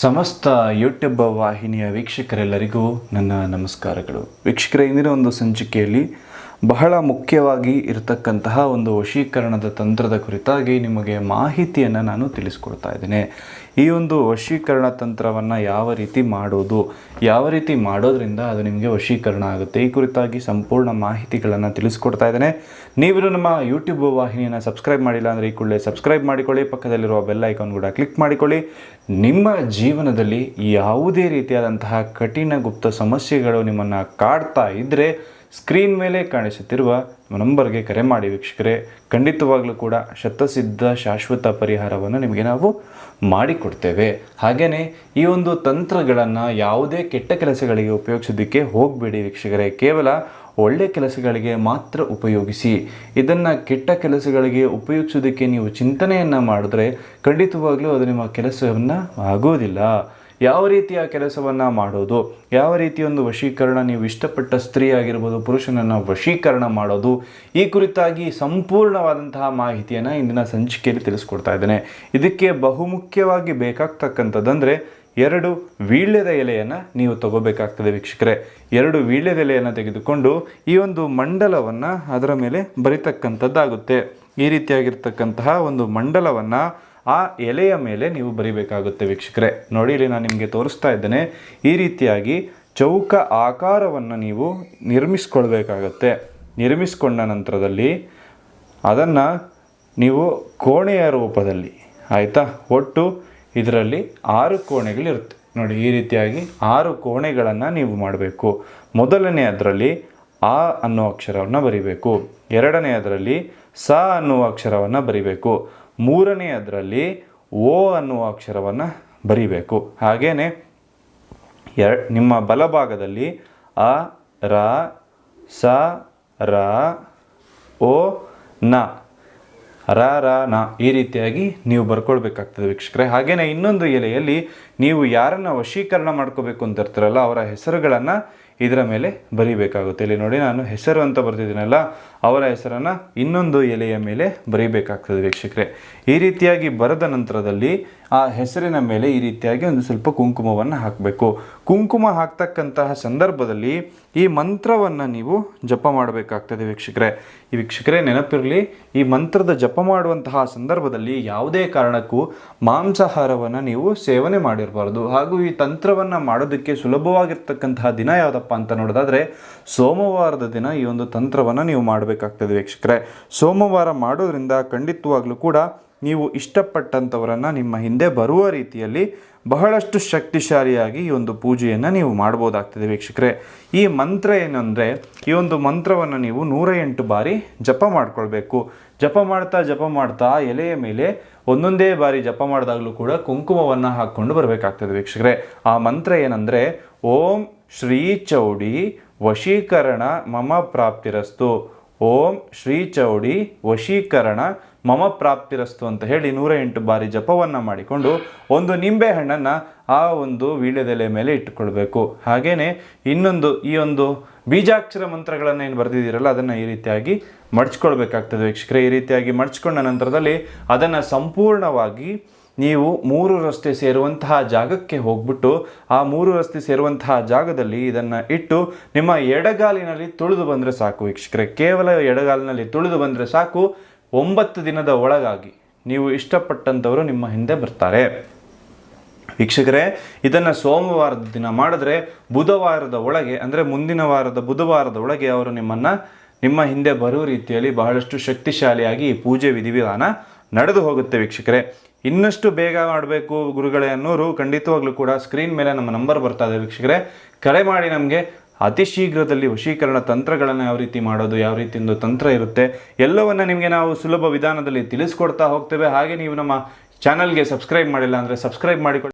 ಸಮಸ್ತ ಯೂಟ್ಯೂಬ್ ವಾಹಿನಿಯ ವೀಕ್ಷಕರೆಲ್ಲರಿಗೂ ನನ್ನ ನಮಸ್ಕಾರಗಳು. ವೀಕ್ಷಕರ ಇಂದಿನ ಒಂದು ಸಂಚಿಕೆಯಲ್ಲಿ ಬಹಳ ಮುಖ್ಯವಾಗಿ ಇರತಕ್ಕಂತಹ ಒಂದು ವಶೀಕರಣದ ತಂತ್ರದ ಕುರಿತಾಗಿ ನಿಮಗೆ ಮಾಹಿತಿಯನ್ನು ನಾನು ತಿಳಿಸ್ಕೊಡ್ತಾ ಇದ್ದೇನೆ. ಈ ಒಂದು ವಶೀಕರಣ ತಂತ್ರವನ್ನು ಯಾವ ರೀತಿ ಮಾಡೋದು, ಯಾವ ರೀತಿ ಮಾಡೋದ್ರಿಂದ ಅದು ನಿಮಗೆ ವಶೀಕರಣ ಆಗುತ್ತೆ, ಈ ಕುರಿತಾಗಿ ಸಂಪೂರ್ಣ ಮಾಹಿತಿಗಳನ್ನು ತಿಳಿಸ್ಕೊಡ್ತಾ ಇದ್ದೇನೆ. ನೀವು ನಮ್ಮ ಯೂಟ್ಯೂಬ್ ವಾಹಿನಿಯನ್ನು ಸಬ್ಸ್ಕ್ರೈಬ್ ಮಾಡಿಲ್ಲ ಅಂದರೆ ಈ ಕೂಡಲೇ ಸಬ್ಸ್ಕ್ರೈಬ್ ಮಾಡಿಕೊಳ್ಳಿ, ಪಕ್ಕದಲ್ಲಿರುವ ಬೆಲ್ ಐಕಾನ್ ಕೂಡ ಕ್ಲಿಕ್ ಮಾಡಿಕೊಳ್ಳಿ. ನಿಮ್ಮ ಜೀವನದಲ್ಲಿ ಯಾವುದೇ ರೀತಿಯಾದಂತಹ ಕಠಿಣ ಗುಪ್ತ ಸಮಸ್ಯೆಗಳು ನಿಮ್ಮನ್ನು ಕಾಡ್ತಾ ಇದ್ದರೆ ಸ್ಕ್ರೀನ್ ಮೇಲೆ ಕಾಣಿಸುತ್ತಿರುವ ನಂಬರ್ಗೆ ಕರೆ ಮಾಡಿ ವೀಕ್ಷಕರೇ. ಖಂಡಿತವಾಗಲೂ ಕೂಡ ಶತಸಿದ್ಧ ಶಾಶ್ವತ ಪರಿಹಾರವನ್ನು ನಿಮಗೆ ನಾವು ಮಾಡಿಕೊಡ್ತೇವೆ. ಹಾಗೆಯೇ ಈ ಒಂದು ತಂತ್ರಗಳನ್ನು ಯಾವುದೇ ಕೆಟ್ಟ ಕೆಲಸಗಳಿಗೆ ಉಪಯೋಗಿಸೋದಕ್ಕೆ ಹೋಗಬೇಡಿ ವೀಕ್ಷಕರೇ. ಕೇವಲ ಒಳ್ಳೆ ಕೆಲಸಗಳಿಗೆ ಮಾತ್ರ ಉಪಯೋಗಿಸಿ. ಇದನ್ನು ಕೆಟ್ಟ ಕೆಲಸಗಳಿಗೆ ಉಪಯೋಗಿಸೋದಕ್ಕೆ ನೀವು ಚಿಂತನೆಯನ್ನು ಮಾಡಿದ್ರೆ ಖಂಡಿತವಾಗಲೂ ಅದು ನಿಮ್ಮ ಕೆಲಸವನ್ನು ಆಗೋದಿಲ್ಲ. ಯಾವ ರೀತಿಯ ಕೆಲಸವನ್ನು ಮಾಡೋದು? ಯಾವ ರೀತಿಯ ಒಂದು ವಶೀಕರಣ? ನೀವು ಇಷ್ಟಪಟ್ಟ ಸ್ತ್ರೀ ಆಗಿರ್ಬೋದು, ಪುರುಷನನ್ನು ವಶೀಕರಣ ಮಾಡೋದು. ಈ ಕುರಿತಾಗಿ ಸಂಪೂರ್ಣವಾದಂತಹ ಮಾಹಿತಿಯನ್ನು ಇಂದಿನ ಸಂಚಿಕೆಯಲ್ಲಿ ತಿಳಿಸ್ಕೊಡ್ತಾ ಇದ್ದೇನೆ. ಇದಕ್ಕೆ ಬಹುಮುಖ್ಯವಾಗಿ ಬೇಕಾಗ್ತಕ್ಕಂಥದ್ದಂದರೆ, ಎರಡು ವೀಳ್ಯದ ಎಲೆಯನ್ನು ನೀವು ತಗೋಬೇಕಾಗ್ತದೆ ವೀಕ್ಷಕರೇ. ಎರಡು ವೀಳ್ಯದ ಎಲೆಯನ್ನು ತೆಗೆದುಕೊಂಡು ಈ ಒಂದು ಮಂಡಲವನ್ನು ಅದರ ಮೇಲೆ ಬರಿತಕ್ಕಂಥದ್ದಾಗುತ್ತೆ. ಈ ರೀತಿಯಾಗಿರ್ತಕ್ಕಂತಹ ಒಂದು ಮಂಡಲವನ್ನು ಆ ಎಲೆಯ ಮೇಲೆ ನೀವು ಬರಿಬೇಕಾಗುತ್ತೆ ವೀಕ್ಷಕರೇ. ನೋಡಿ, ಇಲ್ಲಿ ನಾನು ನಿಮಗೆ ತೋರಿಸ್ತಾ ಇದ್ದೇನೆ, ಈ ರೀತಿಯಾಗಿ ಚೌಕ ಆಕಾರವನ್ನು ನೀವು ನಿರ್ಮಿಸ್ಕೊಳ್ಬೇಕಾಗತ್ತೆ. ನಿರ್ಮಿಸ್ಕೊಂಡ ನಂತರದಲ್ಲಿ ಅದನ್ನು ನೀವು ಕೋಣೆಯ ರೂಪದಲ್ಲಿ, ಆಯಿತಾ? ಒಟ್ಟು ಇದರಲ್ಲಿ ಆರು ಕೋಣೆಗಳಿರುತ್ತೆ. ನೋಡಿ, ಈ ರೀತಿಯಾಗಿ ಆರು ಕೋಣೆಗಳನ್ನು ನೀವು ಮಾಡಬೇಕು. ಮೊದಲನೇ ಅದರಲ್ಲಿ ಆ ಅನ್ನೋ ಅಕ್ಷರವನ್ನು ಬರಿಬೇಕು. ಎರಡನೇ ಅದರಲ್ಲಿ ಸ ಅನ್ನುವ ಅಕ್ಷರವನ್ನು ಬರಿಬೇಕು. ಮೂರನೇ ಅದರಲ್ಲಿ ಓ ಅನ್ನುವ ಅಕ್ಷರವನ್ನು ಬರಿಬೇಕು. ಹಾಗೆಯೇ ಎರ, ನಿಮ್ಮ ಬಲಭಾಗದಲ್ಲಿ ಅ, ರ, ಸ, ರ, ಓ, ನ. ರ ರ, ನ. ಈ ರೀತಿಯಾಗಿ ನೀವು ಬರ್ಕೊಳ್ಬೇಕಾಗ್ತದೆ ವೀಕ್ಷಕರೇ. ಹಾಗೆಯೇ ಇನ್ನೊಂದು ಎಲೆಯಲ್ಲಿ ನೀವು ಯಾರನ್ನು ವಶೀಕರಣ ಮಾಡ್ಕೋಬೇಕು ಅಂತ ಇರ್ತಾರಲ್ಲ, ಅವರ ಹೆಸರುಗಳನ್ನು ಇದರ ಮೇಲೆ ಬರೀಬೇಕಾಗುತ್ತೆ. ಇಲ್ಲಿ ನೋಡಿ ನಾನು ಹೆಸರು ಅಂತ ಬರ್ತಿದ್ದೀನಲ್ಲ ಅವರ ಹೆಸರನ್ನು ಇನ್ನೊಂದು ಎಲೆಯ ಮೇಲೆ ಬರೀಬೇಕಾಗ್ತದೆ ವೀಕ್ಷಕರೇ. ಈ ರೀತಿಯಾಗಿ ಬರೆದ ನಂತರದಲ್ಲಿ ಆ ಹೆಸರಿನ ಮೇಲೆ ಈ ರೀತಿಯಾಗಿ ಒಂದು ಸ್ವಲ್ಪ ಕುಂಕುಮವನ್ನು ಹಾಕಬೇಕು. ಕುಂಕುಮ ಹಾಕ್ತಕ್ಕಂತಹ ಸಂದರ್ಭದಲ್ಲಿ ಈ ಮಂತ್ರವನ್ನು ನೀವು ಜಪ ಮಾಡಬೇಕಾಗ್ತದೆ ವೀಕ್ಷಕರೇ. ಈ ವೀಕ್ಷಕರೇ, ನೆನಪಿರಲಿ, ಈ ಮಂತ್ರದ ಜಪ ಮಾಡುವಂತಹ ಸಂದರ್ಭದಲ್ಲಿ ಯಾವುದೇ ಕಾರಣಕ್ಕೂ ಮಾಂಸಾಹಾರವನ್ನು ನೀವು ಸೇವನೆ ಮಾಡಿರಬಾರ್ದು. ಹಾಗೂ ಈ ತಂತ್ರವನ್ನು ಮಾಡೋದಕ್ಕೆ ಸುಲಭವಾಗಿರ್ತಕ್ಕಂತಹ ದಿನ ಯಾವುದಪ್ಪ ಅಂತ ನೋಡೋದಾದರೆ ಸೋಮವಾರದ ದಿನ ಈ ಒಂದು ತಂತ್ರವನ್ನು ನೀವು ಮಾಡಬೇಕಾಗ್ತದೆ ವೀಕ್ಷಕರೇ. ಸೋಮವಾರ ಮಾಡೋದ್ರಿಂದ ಖಂಡಿತವಾಗ್ಲೂ ಕೂಡ ನೀವು ಇಷ್ಟಪಟ್ಟಂಥವರನ್ನು ನಿಮ್ಮ ಹಿಂದೆ ಬರುವ ರೀತಿಯಲ್ಲಿ ಬಹಳಷ್ಟು ಶಕ್ತಿಶಾಲಿಯಾಗಿ ಈ ಒಂದು ಪೂಜೆಯನ್ನು ನೀವು ಮಾಡ್ಬೋದಾಗ್ತದೆ ವೀಕ್ಷಕರೇ. ಈ ಮಂತ್ರ ಏನಂದರೆ, ಈ ಒಂದು ಮಂತ್ರವನ್ನು ನೀವು ನೂರ ಎಂಟು ಬಾರಿ ಜಪ ಮಾಡ್ಕೊಳ್ಬೇಕು. ಜಪ ಮಾಡ್ತಾ ಜಪ ಮಾಡ್ತಾ ಎಲೆಯ ಮೇಲೆ ಒಂದೊಂದೇ ಬಾರಿ ಜಪ ಮಾಡಿದಾಗಲೂ ಕೂಡ ಕುಂಕುಮವನ್ನು ಹಾಕ್ಕೊಂಡು ಬರಬೇಕಾಗ್ತದೆ ವೀಕ್ಷಕರೇ. ಆ ಮಂತ್ರ ಏನಂದರೆ, ಓಂ ಶ್ರೀ ಚೌಡಿ ವಶೀಕರಣ ಮಮ ಪ್ರಾಪ್ತಿರಸ್ತು. ಓಂ ಶ್ರೀ ಚೌಡಿ ವಶೀಕರಣ ಮಮ ಪ್ರಾಪ್ತಿರಸ್ತು ಅಂತ ಹೇಳಿ ನೂರ ಎಂಟು ಬಾರಿ ಜಪವನ್ನು ಮಾಡಿಕೊಂಡು ಒಂದು ನಿಂಬೆ ಹಣ್ಣನ್ನು ಆ ಒಂದು ವೀಳ್ಯದೆಲೆ ಮೇಲೆ ಇಟ್ಟುಕೊಳ್ಬೇಕು. ಹಾಗೆಯೇ ಇನ್ನೊಂದು ಈ ಒಂದು ಬೀಜಾಕ್ಷರ ಮಂತ್ರಗಳನ್ನು ಏನು ಬರೆದಿದ್ದೀರಲ್ಲ, ಅದನ್ನು ಈ ರೀತಿಯಾಗಿ ಮಡ್ಚ್ಕೊಳ್ಬೇಕಾಗ್ತದೆ ವೀಕ್ಷಕರೇ. ಈ ರೀತಿಯಾಗಿ ಮಡ್ಚ್ಕೊಂಡ ನಂತರದಲ್ಲಿ ಅದನ್ನು ಸಂಪೂರ್ಣವಾಗಿ ನೀವು ಮೂರು ರಸ್ತೆ ಸೇರುವಂತಹ ಜಾಗಕ್ಕೆ ಹೋಗ್ಬಿಟ್ಟು ಆ ಮೂರು ರಸ್ತೆ ಸೇರುವಂತಹ ಜಾಗದಲ್ಲಿ ಇದನ್ನು ಇಟ್ಟು ನಿಮ್ಮ ಎಡಗಾಲಿನಲ್ಲಿ ತುಳಿದು ಬಂದರೆ ಸಾಕು ವೀಕ್ಷಕರೇ. ಕೇವಲ ಎಡಗಾಲಿನಲ್ಲಿ ತುಳಿದು ಬಂದರೆ ಸಾಕು. ಒಂಬತ್ತು ದಿನದ ಒಳಗಾಗಿ ನೀವು ಇಷ್ಟಪಟ್ಟಂಥವರು ನಿಮ್ಮ ಹಿಂದೆ ಬರ್ತಾರೆ. ವೀಕ್ಷಕರೇ, ಇದನ್ನು ಸೋಮವಾರದ ದಿನ ಮಾಡಿದ್ರೆ ಬುಧವಾರದ ಒಳಗೆ, ಅಂದರೆ ಮುಂದಿನ ವಾರದ ಬುಧವಾರದ ಒಳಗೆ ಅವರು ನಿಮ್ಮನ್ನು ನಿಮ್ಮ ಹಿಂದೆ ಬರುವ ರೀತಿಯಲ್ಲಿ ಬಹಳಷ್ಟು ಶಕ್ತಿಶಾಲಿಯಾಗಿ ಈ ಪೂಜೆ ವಿಧಿವಿಧಾನ ನಡೆದು ಹೋಗುತ್ತೆ ವೀಕ್ಷಕರೇ. ಇನ್ನಷ್ಟು ಬೇಗ ಮಾಡಬೇಕು ಗುರುಗಳೇ ಅನ್ನೋರು ಖಂಡಿತವಾಗ್ಲೂ ಕೂಡ ಸ್ಕ್ರೀನ್ ಮೇಲೆ ನಮ್ಮ ನಂಬರ್ ಬರ್ತಾ ಇದೆ ವೀಕ್ಷಕರೇ. ಕರೆ ಮಾಡಿ ನಮಗೆ ಅತಿ ಶೀಘ್ರದಲ್ಲಿ ವಶೀಕರಣ ತಂತ್ರಗಳನ್ನು ಯಾವ ರೀತಿ ಮಾಡೋದು, ಯಾವ ರೀತಿ ಒಂದು ತಂತ್ರ ಇರುತ್ತೆ, ಎಲ್ಲವನ್ನು ನಿಮಗೆ ನಾವು ಸುಲಭ ವಿಧಾನದಲ್ಲಿ ತಿಳಿಸ್ಕೊಡ್ತಾ ಹೋಗ್ತೇವೆ. ಹಾಗೆ ನೀವು ನಮ್ಮ ಚಾನಲ್ಗೆ ಸಬ್ಸ್ಕ್ರೈಬ್ ಮಾಡಿಲ್ಲ ಅಂದರೆ ಸಬ್ಸ್ಕ್ರೈಬ್ ಮಾಡಿಕೊಳ್ಳಿ